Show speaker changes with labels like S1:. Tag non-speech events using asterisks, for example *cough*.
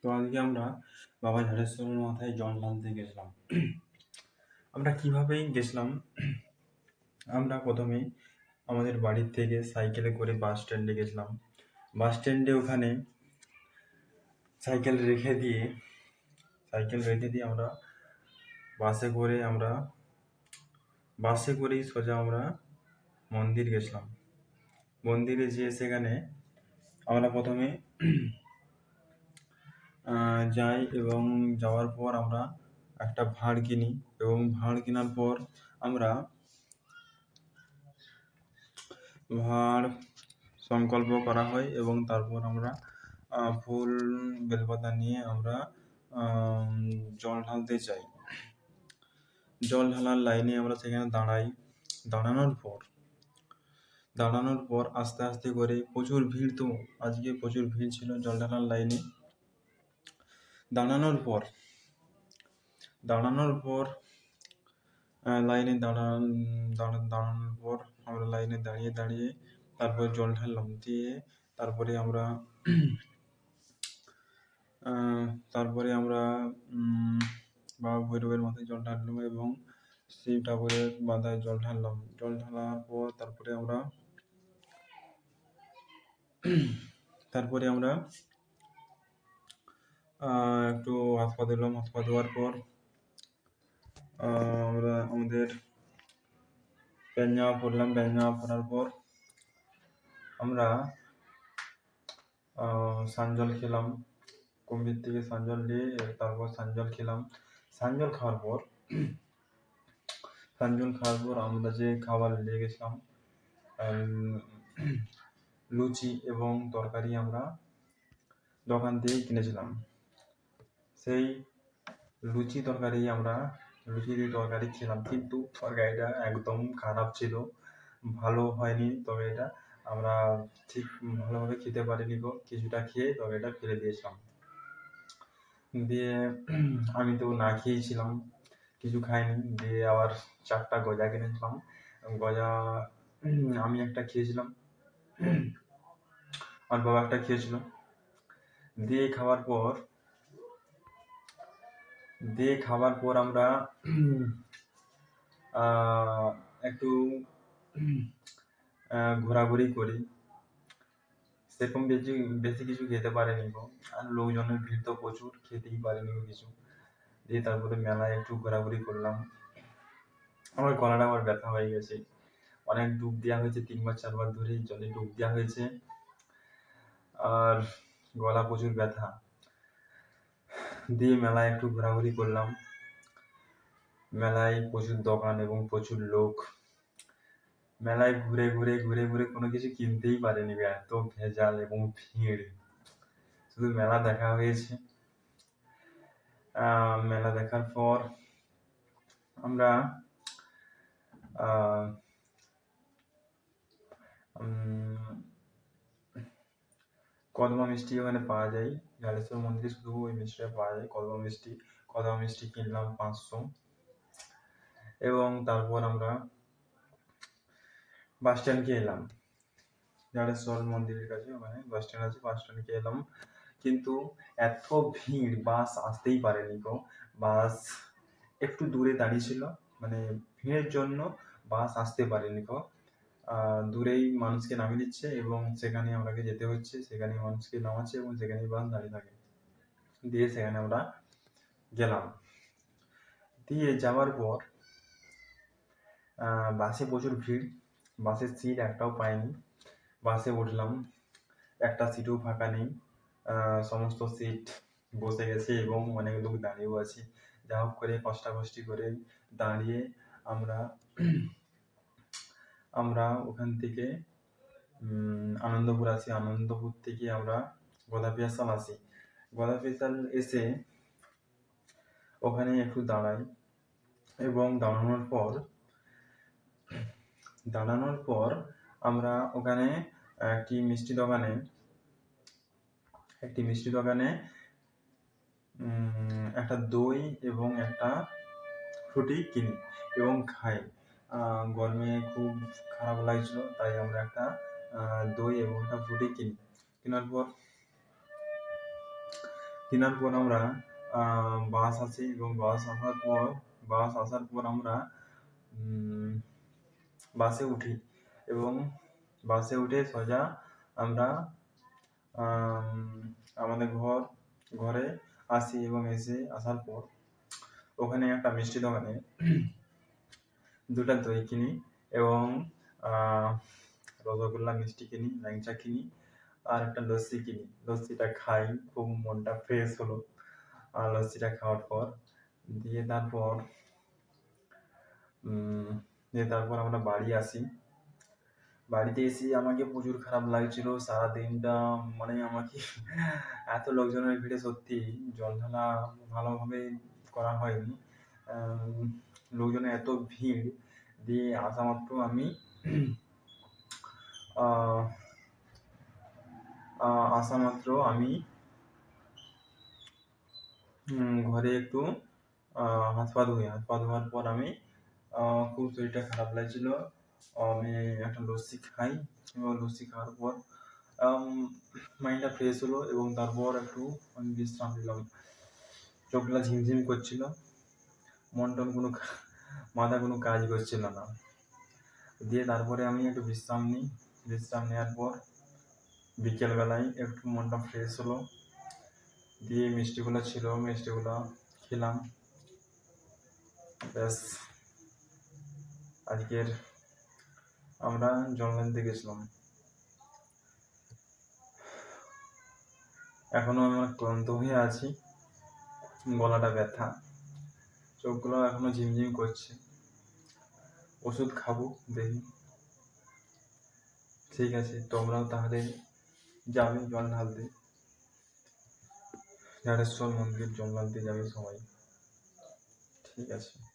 S1: তো আজকে আমরা বাবা ঝাড়েশ্বরের মাথায় জল ঢালতে গেছিলাম। আমরা কিভাবেই গেছিলাম, আমরা প্রথমে আমাদের বাড়ির থেকে সাইকেলে করে বাস স্ট্যান্ডে গেছিলাম। বাস স্ট্যান্ডে ওখানে সাইকেল রেখে দিয়ে, সাইকেল রেখে দিয়ে আমরা বাসে করে আমরা, বাসে করেই সোজা আমরা মন্দির গেছিলাম। মন্দিরে যেয়ে সেখানে আমরা প্রথমে যাই এবং যাওয়ার পর আমরা একটা ভাঁড় কিনি এবং ভাঁড় কেনার পর আমরা ভাঁড় সংকল্প করা হয় এবং তারপর আমরা ফুল, বেলপাতা নিয়ে আমরা জল ঢালতে যাই। জল ঢালার লাইনে আমরা সেখানে দাঁড়াই। দাঁড়ানোর পর দাঁড়ানোর পর আস্তে আস্তে করে প্রচুর ভিড় তো, আজকে প্রচুর ভিড় ছিল জল ঢালার লাইনে। দাঁড়ানোর পর দাঁড়ানোর পর লাইনে দাঁড়ান দাঁড়া দাঁড়ানোর পর আমরা লাইনে দাঁড়িয়ে দাঁড়িয়ে তারপর জল ঢাললাম দিয়ে তারপরে আমরা তারপরে আমরা বাবা ভৈরবের মাথায় জল ঢাললাম এবং শিব ঠাকুরের মাথায় জল ঢাললাম। জল ঢালার পর তারপরে আমরা তারপরে আমরা একটু হাত পা ধুলাম হাত পা ধোয়ার পর আমরা আমাদের প্যান্ট জামা পরলাম। প্যান্ট জামা পরার পর আমরা সানজল খেলাম। কুম্ভীর থেকে সানজল নিয়ে তারপর সানজল খেলাম। সানজল খাওয়ার পর সানজল খাওয়ার পর আমরা যে খাবার নিয়ে গেছিলাম লুচি এবং তরকারি আমরা দোকান থেকে কিনেছিলাম। সেই লুচি তরকারি আমরা, লুচি দিয়ে তরকারি খেলাম। কিন্তু তরকারিটা একদম খারাপ ছিল। ভালো হয়নি তবে এটা আমরা ঠিক ভালোভাবে খেতে পারিনি গো। কিছুটা খেয়ে তরকারিটা ফেলে দিয়েছিলাম। দিয়ে আমি তো না খেয়েছিলাম। কিছু খাইনি। দিয়ে আবার চারটা গজা কিনেছিলাম। গজা, আমি একটা খেয়েছিলাম। আর বাবা একটা খেয়েছিল। দিয়ে খাওয়ার পর দিয়ে খাওয়ার পর আমরা একটু ঘোরাঘুরি করি। সেরকম বেশি বেশি কিছু খেতে পারেনি গো। আর লোকজনের ভিড় তো প্রচুর, খেতেই পারেনি কিছু। দিয়ে তারপরে মেলায় একটু ঘোরাঘুরি করলাম। আমার গলাটা আবার ব্যথা হয়ে গেছে। অনেক ডুব দেওয়া হয়েছে, তিনবার, চারবার ধরে জলে ডুব দেওয়া হয়েছে। আর গলা প্রচুর ব্যথা। দিয়ে মেলায় একটু ঘোরাঘুরি করলাম। মেলায় প্রচুর দোকান এবং প্রচুর লোক। মেলায় ঘুরে ঘুরে ঘুরে ঘুরে কোনো কিছু কিনতেই পারেনি এত ভেজাল এবং ভিড়। শুধু মেলা দেখা হয়েছে। মেলা দেখার পর আমরা আহ, কদমা মিষ্টি ওখানে পাওয়া যায়। জালেশ্বর মন্দিরে শুধু ওই মিষ্টিটা পাওয়া যায়। কদমা মিষ্টি কদমা মিষ্টি কিনলাম পাঁচশো। এবং তারপর আমরা বাস স্ট্যান্ডকে এলাম। জালেশ্বর মন্দিরের কাছে ওখানে বাস স্ট্যান্ড আছে বাস স্ট্যান্ডকে এলাম। কিন্তু এত ভিড় বাস আসতেই পারেনি গো। বাস একটু দূরে দাঁড়িয়ে ছিল। মানে ভিড়ের জন্য বাস আসতে পারেনি আহ, দূরেই মানুষকে নামিয়ে দিচ্ছে এবং সেখানে আমাকে যেতে হচ্ছে। সেখানে মানুষকে নামাচ্ছে এবং সেখানেই বাস দাঁড়িয়ে থাকে। দিয়ে সেখানে আমরা গেলাম। দিয়ে যাওয়ার পর বাসে প্রচুর ভিড়। বাসের সিট একটাও পাইনি। বাসে উঠলাম। একটা সিটও ফাঁকা নেই। সমস্ত সিট বসে গেছে এবং অনেক লোক দাঁড়িয়েও আছে। যা হোক করে কষ্টাকষ্টি করে দাঁড়িয়ে আমরা আমরা ওখান থেকে আনন্দপুর আসি আনন্দপুর থেকে আমরা গদাপিয়াসাল আসি গদাপিয়াসাল এসে ওখানে একটু দাঁড়াই এবং দাঁড়ানোর পর দাঁড়ানোর পর আমরা ওখানে একটি মিষ্টি দোকানে, একটি মিষ্টি দোকানে একটা দই এবং একটা ফ্রুটি কিনি এবং খাই। গরমে খুব খারাপ লাগছিল, তাই আমরা একটা দই এবং একটা ফ্রুটি কিনি। কেনার পর কেনার পর আমরা বাস আসি এবং বাস আসার পর, বাস আসার পর আমরা বাসে উঠি এবং বাসে উঠে সোজা আমরা আমাদের ঘর, ঘরে আসি এবং এসে আসার পর, ওখানে একটা মিষ্টি দোকানে দুটা দই কিনি এবং রসগোল্লা মিষ্টি কিনি, ল্যাংচা কিনি, আর একটা লস্যি কিনি। লস্যিটা খাই, খুব মনটা ফ্রেশ হলো। আর লস্যিটা খাওয়ার পর, দিয়ে তারপর দিয়ে তারপর আমরা বাড়ি আসি। বাড়িতে এসে আমাকে প্রচুর খারাপ লাগছিল। সারা দিনটা মানে আমাকে *laughs* এত লোকজনের ভিড়ে সত্যি জল ঢালা ভালোভাবে করা হয়নি। লোকজনের এত ভিড় দিয়ে আসা মাত্র আমি আসা মাত্র আমি ঘরে একটু হাত পা ধুই হাত পা ধোয়ার পর আমি খুব শরীরটা খারাপ লাগছিল। আমি একটা লস্যি খাই এবং লস্যি খাওয়ার পর মাইন্ডটা ফ্রেশ হলো এবং তারপর একটু আমি বিশ্রাম নিলাম। চোখগুলো ঝিমঝিম করছিল। মন টন কোনো মাথা কোনো কাজ করছিল না। দিয়ে তারপরে আমি একটু বিশ্রাম নিই। বিশ্রাম নেওয়ার পর বিকেলবেলায় একটু মনটা ফ্রেশ হলো। দিয়ে মিষ্টিগুলো ছিল, মিষ্টিগুলো খেলাম। ব্যাস। আজকের আমরা জলনদীতে গেছিলাম। এখনও আমরা ক্লান্ত হয়ে আছি। গলাটা ব্যথা। চোখগুলো এখনও ঝিমঝিম করছে। ওষুধ খাব, দেখি। ঠিক আছে, তোমরাও তাহলে যাবে জল ঢালতে। নারেশ্বর মন্দির জল ঢালতে যাবে সবাই। ঠিক আছে।